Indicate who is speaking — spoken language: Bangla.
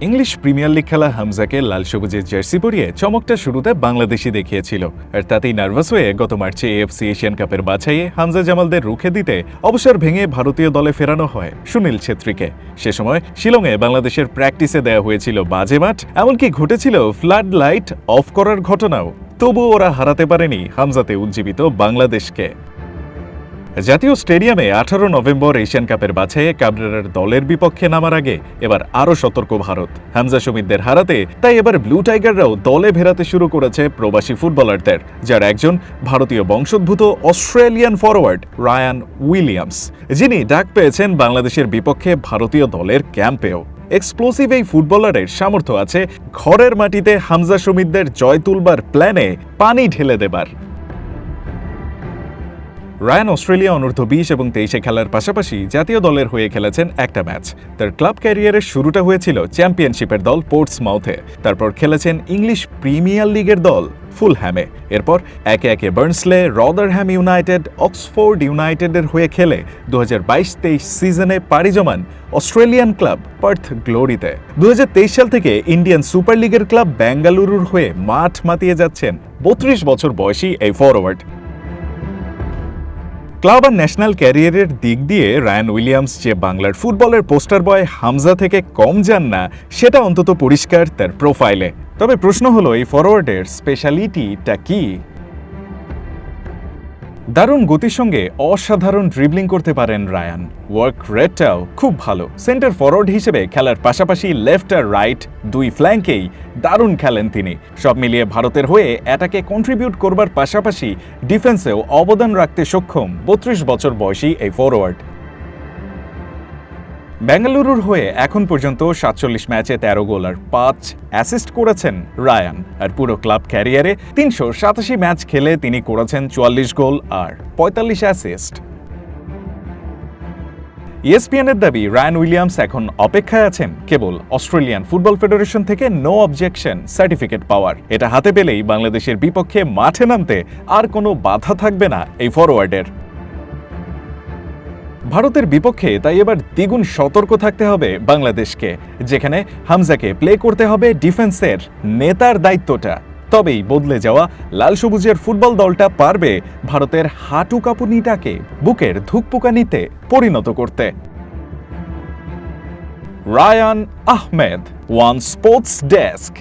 Speaker 1: ইংলিশ প্রিমিয়ার লিগ খেলা হামজাকে লাল সবুজের জার্সি পরিয়ে চমকটা শুরুতে বাংলাদেশি দেখিয়েছিল। আর তাতেই নার্ভাস হয়ে গত মার্চে এএফসি এশিয়ান কাপের বাছাইয়ে হামজা জামালদের রুখে দিতে অবসর ভেঙে ভারতীয় দলে ফেরানো হয় সুনীল ছেত্রীকে। সে সময় শিলংয়ে বাংলাদেশের প্র্যাকটিসে দেওয়া হয়েছিল বাজে মাঠ, এমনকি ঘটেছিল ফ্লাড লাইট অফ করার ঘটনাও। তবুও ওরা হারাতে পারেনি হামজাতে উজ্জীবিত বাংলাদেশকে। জাতীয় স্টেডিয়ামে আঠারো নভেম্বর এশিয়ান কাপের বাছাইয়ে কাবরেরার দলের বিপক্ষে নামার আগে এবার আরও সতর্ক ভারত। হামজা সমিতদের হারাতে তাই এবার ব্লু টাইগাররাও দলে ভেরাতে শুরু করেছে প্রবাসী ফুটবলারদের, যার একজন ভারতীয় বংশোদ্ভূত অস্ট্রেলিয়ান ফরওয়ার্ড রায়ান উইলিয়ামস, যিনি ডাক পেয়েছেন বাংলাদেশের বিপক্ষে ভারতীয় দলের ক্যাম্পেও। এক্সপ্লোসিভ এই ফুটবলারের সামর্থ্য আছে ঘরের মাটিতে হামজা সমিতদের জয় তুলবার প্ল্যানে পানি ঢেলে দেবার। রায়ান অস্ট্রেলিয়া অনূর্ধ্ব বিশ এবং তেইশে খেলার পাশাপাশি জাতীয় দলের হয়ে খেলেছেন একটা ম্যাচ। তার ক্লাব ক্যারিয়ারের শুরুটা হয়েছিল চ্যাম্পিয়নশিপের দল পোর্টস মাউথে তারপর খেলেছেন ইংলিশ প্রিমিয়ার লিগের দল ফুলহ্যামে। এরপর একে একে বার্নসলে, রদারহ্যাম ইউনাইটেড, অক্সফোর্ড ইউনাইটেডের হয়ে খেলে দু হাজার বাইশ তেইশ সিজনে পাড়ি জমান অস্ট্রেলিয়ান ক্লাব পার্থ গ্লোরিতে। দু হাজার তেইশ সাল থেকে ইন্ডিয়ান সুপার লিগের ক্লাব বেঙ্গালুরুর হয়ে মাঠ মাতিয়ে যাচ্ছেন বত্রিশ বছর বয়সী এই ফরওয়ার্ড ক্লাব আর ন্যাশনাল ক্যারিয়ারের দিক দিয়ে রায়ান উইলিয়ামস যে বাংলার ফুটবলের পোস্টার বয় হামজা থেকে কম যান না, সেটা অন্তত পরিষ্কার তার প্রোফাইলে। তবে প্রশ্ন হলো, এই ফরওয়ার্ডের স্পেশালিটিটা কি? দারুণ গতির সঙ্গে অসাধারণ ড্রিবলিং করতে পারেন রায়ান। ওয়ার্ক রেটটাও খুব ভালো। সেন্টার ফরওয়ার্ড হিসেবে খেলার পাশাপাশি লেফট আর রাইট দুই ফ্ল্যাঙ্কেই দারুণ খেলেন তিনি। সব মিলিয়ে ভারতের হয়ে অ্যাটাকে কন্ট্রিবিউট করবার পাশাপাশি ডিফেন্সেও অবদান রাখতে সক্ষম বত্রিশ বছর বয়সী এই ফরওয়ার্ড বেঙ্গালুরুর হয়ে এখন পর্যন্ত সাতচল্লিশ ম্যাচে তেরো গোল আর পাঁচ অ্যাসিস্ট করেছেন রায়ান। আর পুরো ক্লাব ক্যারিয়ারে তিনশো সাতাশি ম্যাচ খেলে তিনি করেছেন চুয়াল্লিশ গোল আর পঁয়তাল্লিশ অ্যাসিস্ট ইএসপিএনের দাবি, রায়ান উইলিয়ামস এখন অপেক্ষায় আছেন কেবল অস্ট্রেলিয়ান ফুটবল ফেডারেশন থেকে নো অবজেকশন সার্টিফিকেট পাওয়ার। এটা হাতে পেলেই বাংলাদেশের বিপক্ষে মাঠে নামতে আর কোনো বাধা থাকবে না এই ফরওয়ার্ডের ভারতের বিপক্ষে তাই এবার দ্বিগুণ সতর্ক থাকতে হবে বাংলাদেশকে, যেখানে হামজাকে প্লে করতে হবে ডিফেন্সের নেতার দায়িত্বটা। তবেই বদলে যাওয়া লাল সবুজের ফুটবল দলটা পারবে ভারতের হাঁটু কাঁপুনিটাকে বুকের ধুকপুকানিতে পরিণত করতে। Rayan Ahmed, one sports desk.